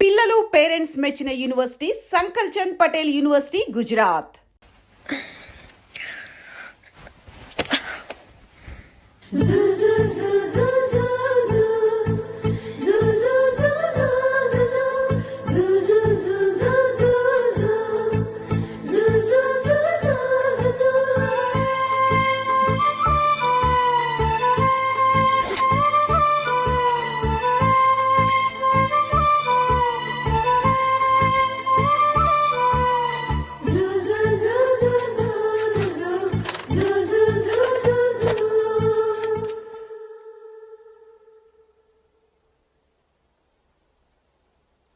పిల్లలు పేరెంట్స్ మెచ్చిన university Sankal Chand Patel university Gujarat.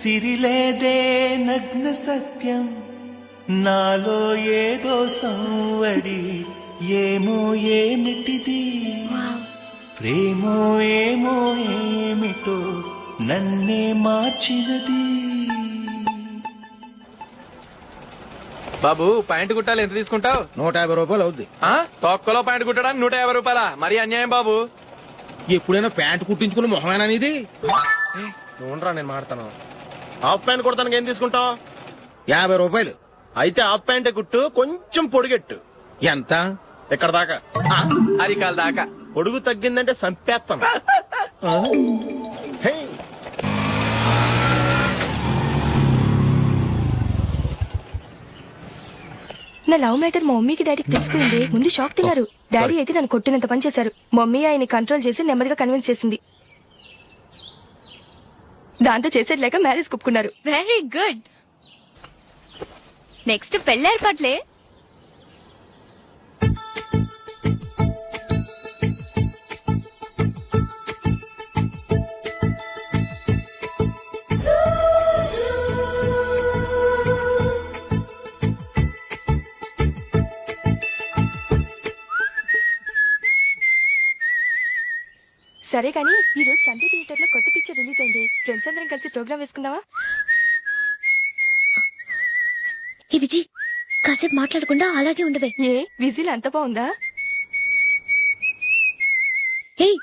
సిరిలేదే నగ్న సత్యం. నాలో ఏదో సంవడి ఏమో ఏమిటిది? ప్రేమో ఏమో ఏమిటో నన్నే మార్చినది. బాబు ప్యాంట్ కుట్టాలి ఎంత తీసుకుంటావు? నూట యాభై రూపాయలు అవుద్ది. తొక్కలో ప్యాంట్ కుట్టడానికి నూట యాభై రూపాయల? మరి అన్యాయం బాబు. ఎప్పుడైనా ప్యాంట్ కుట్టించుకుని మొహమేనా ఇది ఉండరా నేను మాడతాను. హాఫ్ ప్యాంట్ కుడతానికి ఏం తీసుకుంటావు? యాభై రూపాయలు. అయితే హాఫ్ ప్యాంటే కుట్టు కొంచెం పొడిగెట్టు. ఎంత? ఎక్కడ దాకా? అరికాల దాకా. పొడుగు తగ్గిందంటే సంపేస్తాం హే, నా లవ్ మ్యాటర్ మా మమ్మీకి డాడీకి తెలిసిపోయింది. ముందు షాక్ తిన్నారు. డాడీ అయితే నన్ను కొట్టినంత పని చేశారు. మమ్మీ ఆయన్ని కంట్రోల్ చేసి నెమ్మదిగా కన్విన్స్ చేసింది. దాంతో చేసేట్లేక మ్యారేజ్ కుప్పుకున్నారు వెరీ గుడ్ నెక్స్ట్ పెళ్ళి సరే కానీ ఈ రోజు సండే థియేటర్లో కొత్త పిక్చర్ రిలీజ్ అయింది. ఫ్రెండ్స్ అందరం కలిసి ప్రోగ్రామ్ వేసుకుందామా? ఈ విజి కాసేపు మాట్లాడకుండా అలాగే ఉండవే. ఏ విజిల్ అంత బాగుందా? ఏయ్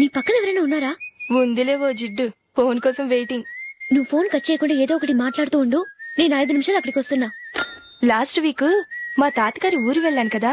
నీ పక్కన ఎవరైనా ఉన్నారా? ఉందిలే ఓ జిడ్డు ఫోన్ కోసం వెయిటింగ్ నువ్వు ఫోన్ కట్ చేయకుండా ఏదో ఒకటి మాట్లాడుతూ ఉండు. నేను ఐదు నిమిషాలు అక్కడికి వస్తున్నా. లాస్ట్ వీక్ మా తాతగారి ఊరు వెళ్ళాను కదా.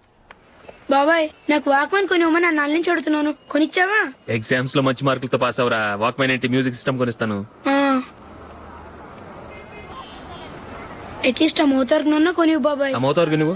బాబాయ్ నాకు వాక్మన్ కొనివ్వమని నా నాన్న నుంచి అడుగుతున్నాను కొనిచ్చావా? ఎగ్జామ్స్లో మంచి మార్కులతో పాస్ అవరా వాక్మెన్ ఏంటి? Music system కొనిస్తాను. అట్లీస్ట్ ఆ మోతార్కు నన్న కొనివ్వు బాబాయ్. అమ్మవుతావు నువ్వు?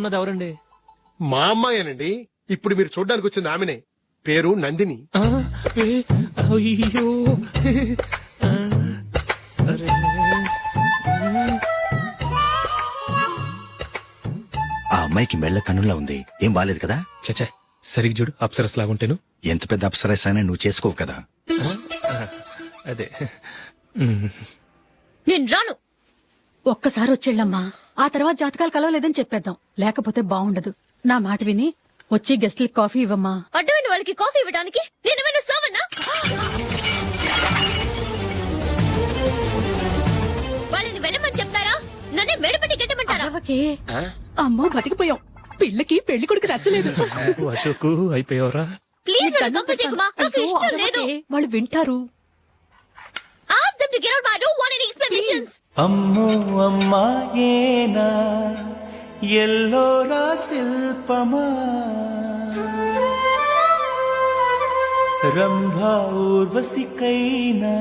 ఉన్నది ఎవరండి మా అమ్మాయేనండి. ఇప్పుడు మీరు చూడడానికి వచ్చింది ఆమెనే. పేరు నందిని. ఆ, ఏ, అయ్యో. ఆ, అరే. ఆ అమ్మాయికి మెళ్ళ కన్నులా ఉంది. ఏం బాలేదు కదా? చచ్చా సరిగ్గా చూడు అప్సరస్ లాగుంటేను. ఎంత పెద్ద అప్సరస్ అయినా నువ్వు చేసుకోవు కదా? అదే. నేను రాను. ఒక్కసారి వచ్చేళ్ళమ్మా. ఆ తర్వాత జాతకాలు కలవలేదని చెప్పేద్దాం. లేకపోతే బాగుండదు నా మాట విని వచ్చి గెస్ట్లకి కాఫీ ఇవ్వమ్మా. అడ్డమైన వాళ్ళకి కాఫీ ఇవ్వడానికి నేనేమైనా సోమన్నా? వాళ్ళని వెళ్ళమని చెప్తారా? నన్నే మెడపట్టి గెట్టమంటారా? అమ్మో బతికిపోయాం. పిల్లకి పెళ్ళి కొడుకు నచ్చలేదు. అశోక్ అయిపోయావరా. ప్లీజ్ నన్ను కంపు చేయకుమా నాకు అయ్యో, ఇష్టం లేదు. వాళ్ళు వింటారు. Ask them to get out I don't want any explanations అమ్మో అమ్మాయేనా? ఎల్లోరా శిల్పమా? రంభా ఊర్వశికైనా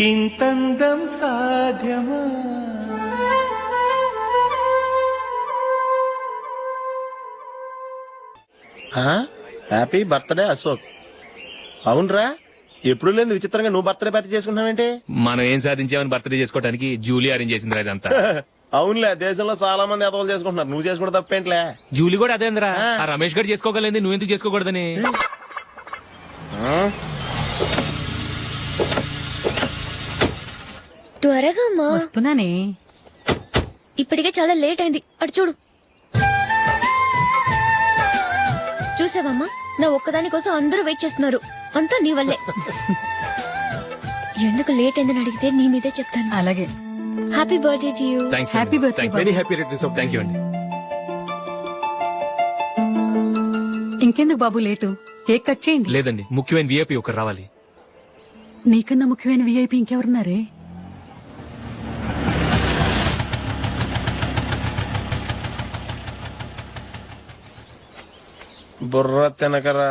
ఇంతందం సాధ్యమా? Happy birthday Ashok. అవునరా? ఎప్పుడు లేదు విచిత్రంగా నువ్వు బర్త్డే పార్టీ చేసుకుంటానంటే మనం ఏం సాధించామని బర్త్డే చేసుకోవడానికి జూలీ అరేంజ్ చేసింది ఇదంతా. అవునులే దేశంలో చాలా మంది ఎదవలు చేసుకుంటున్నారు. నువ్వు చేసుకుంటే తప్పేంట్లే? జూలీ కూడా అదేంద్రా ఆ. రమేష్ గారు చేసుకోగలేదు నువ్వు ఎందుకు చేసుకోకూడదని? త్వరగా అమ్మా వస్తున్నానే. ఇప్పటికే చాలా లేట్ అయింది. అటు చూడు. చూసావమ్మా? నా ఒక్కదాని కోసం అందరూ వెయిట్ చేస్తున్నారు. అంతా నీ వల్లే. ఎందుకు లేట్ అయిందని అడిగితే నీ మీదే చెప్తాను. అలాగే. Happy birthday to you thanks Happy birthday, very happy returns of thank you అండి ఇంకెందుకు బాబు లేటు? కేక్ కట్ చేయండి. లేదండి ముఖ్యమైన విఐపి ఒకరు రావాలి. నీకన్నా ముఖ్యమైన విఐపి ఇంకెవరున్నారే? బుర్ర తినకరా.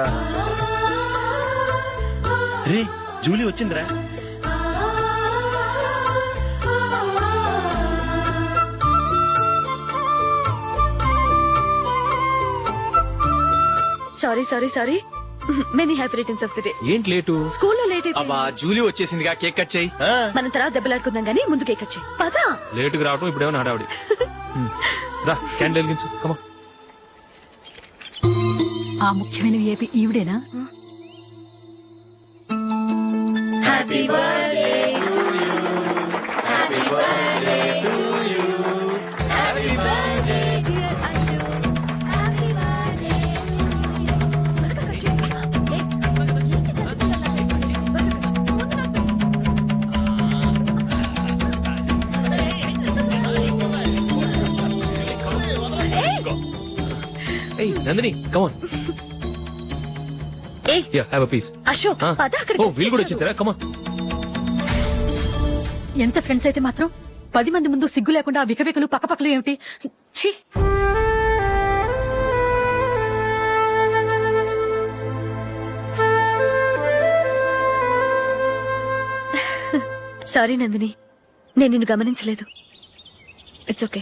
రే జూలీ వచ్చిందిరా. Sorry sorry sorry many happy returns of the day ఏంటి లేటు? స్కూల్లో లేట్ అయిపోయింది. అబ్బా జూలీ వచ్చేసిందిగా కేక్ కట్ చేయి. మనం తర్వాత దెబ్బలాడుకుందాం గానీ ముందు కేక్ వచ్చాయి పదా. లేటుగా రావటం ఇప్పుడేమో హడావుడి. హ్మ్. రా క్యాండిల్ వెలిగించు కమా ఆ ముఖ్యమైన విఐపి ఈవిడేనా? ఏయ్ Nandini come on hey ya have a piece Ashok పద అక్కడ ఓ వీళ్ళు కూడా వచ్చేసారా? కమా ఎంత ఫ్రెండ్స్ అయితే మాత్రం పది మంది ముందు సిగ్గు లేకుండా ఆ వికవికలు పక్కపక్కలు ఏమిటి? ఛీ! సారీ నందిని. నేను నిన్ను గమనించలేదు. ఇట్స్ ఓకే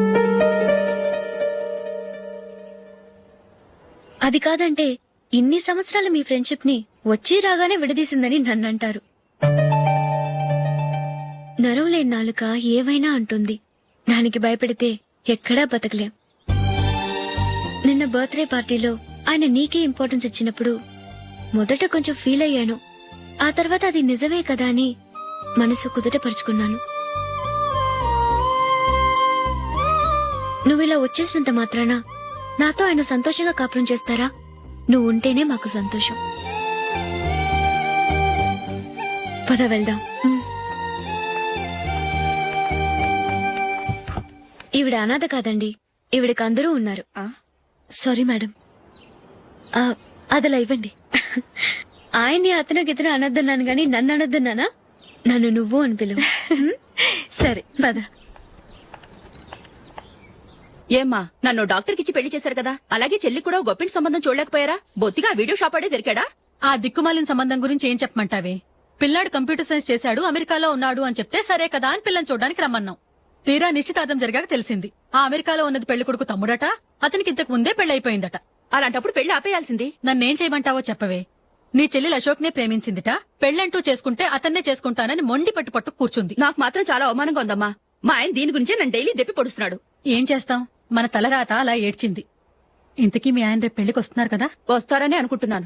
అది కాదంటే ఇన్ని సంవత్సరాలు మీ ఫ్రెండ్షిప్ని వచ్చి రాగానే విడదీసిందని నన్నంటారు. నరవలేని నాలుక ఏవైనా అంటుంది. దానికి భయపడితే ఎక్కడా బతకలేం. నిన్న బర్త్డే పార్టీలో ఆయన నీకే ఇంపార్టెన్స్ ఇచ్చినప్పుడు మొదట కొంచెం ఫీల్ అయ్యాను. ఆ తర్వాత అది నిజమే కదా అని మనసు కుదుటపరుచుకున్నాను. నువ్విలా వచ్చేసినంత మాత్రాన నాతో ఆయన సంతోషంగా కాపురం చేస్తారా? నువ్వు ఉంటేనే మాకు సంతోషం. పద వెళ్దాం. ఈవిడ అనాథ కాదండి. ఈవిడకి అందరూ ఉన్నారు. Sorry madam. అదలా ఇవ్వండి. ఆయన్ని అతను గితను అనొద్దన్నాను గాని నన్ను అనొద్దన్నానా? నన్ను నువ్వు అని పిలువు? సరే పద. ఏమ్మా నన్ను డాక్టర్ కిచ్చి పెళ్ళి చేశారు కదా? అలాగే చెల్లి కూడా గొప్పింటి సంబంధం చూడలేకపోయారా? బొత్తిగా వీడియో షాప్ ఆడే దొరికాడా? ఆ దిక్కుమాలిన సంబంధం గురించి ఏం చెప్పమంటావే? పిల్లాడు కంప్యూటర్ సైన్స్ చేశాడు అమెరికాలో ఉన్నాడు అని చెప్తే సరే కదా అని పిల్లని చూడడానికి రమ్మన్నాం. తీరా నిశ్చితార్థం జరిగాక తెలిసింది. ఆ అమెరికాలో ఉన్నది పెళ్ళి కొడుకు తమ్ముడట అతనికి ఇంతకు ముందే పెళ్ళైపోయిందట అలాంటప్పుడు పెళ్ళి ఆపేయాల్సింది. నన్నేం చేయమంటావో చెప్పవే. నీ చెల్లెలు అశోక్ నే ప్రేమించిందిట పెళ్ళంటూ చేసుకుంటే అతన్నే చేసుకుంటానని మొండి పట్టు పట్టు కూర్చుంది. నాకు మాత్రం చాలా అవమానంగా ఉందమ్మా. మా ఆయన దీని గురించే నన్ను డైలీ దెప్పి పొడుస్తున్నాడు. ఏం చేస్తాం? మన తలరాత అలా ఏడ్చింది. ఇంతకీ మీ ఆయన రేపు పెళ్ళికి వస్తున్నారు కదా? వస్తారని అనుకుంటున్నాను.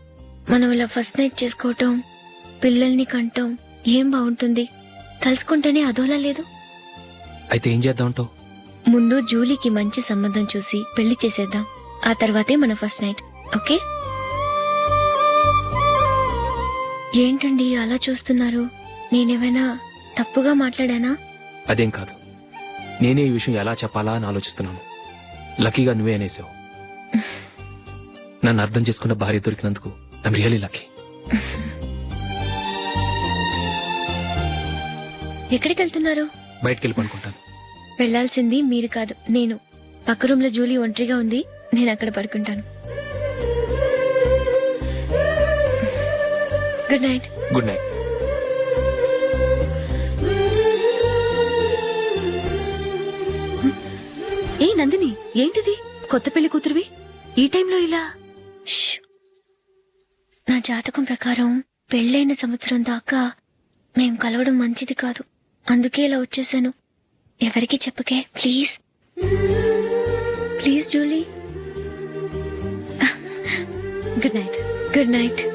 మనం ఇలా ఫస్ట్ నైట్ చేసుకోవటం పిల్లల్ని కంటం ఏం బాగుంటుంది? తలుచుకుంటేనే అదోలా లేదు. అయితే ఏం చేద్దామంటావు ముందు జూలీకి మంచి సంబంధం చూసి పెళ్ళి చేసేద్దాం. ఆ తర్వాతే మన ఫస్ట్ నైట్ ఓకే? ఏంటండి అలా చూస్తున్నారు? నేనేమైనా తప్పుగా మాట్లాడానా? అదేం కాదు. నేనే ఈ విషయం ఎలా చెప్పాలా అని ఆలోచిస్తున్నాను. లక్కీగా నువ్వే అనేసావు. నన్ను అర్థం చేసుకున్న భార్య దొరికినందుకు ఐమ్ రియలీ లక్కీ ఎక్కడికి వెళ్తున్నారు బయటికి వెళ్ళి పడుకుంటాను వెళ్ళాల్సింది మీరు కాదు నేను. పక్క రూమ్లో జూలీ ఒంటరిగా ఉంది నేను అక్కడ పడుకుంటాను. Good night good night hey Nandini ఏంటిది? కొత్త పెళ్ళి కూతురువి? ఈ టైంలో ఇలా జాతకం ప్రకారం పెళ్ళైన సంవత్సరం దాకా మేం కలవడం మంచిది కాదు. అందుకే ఇలా వచ్చేసాను. ఎవరికి చెప్పకే? Please. Please Julie. Good night good night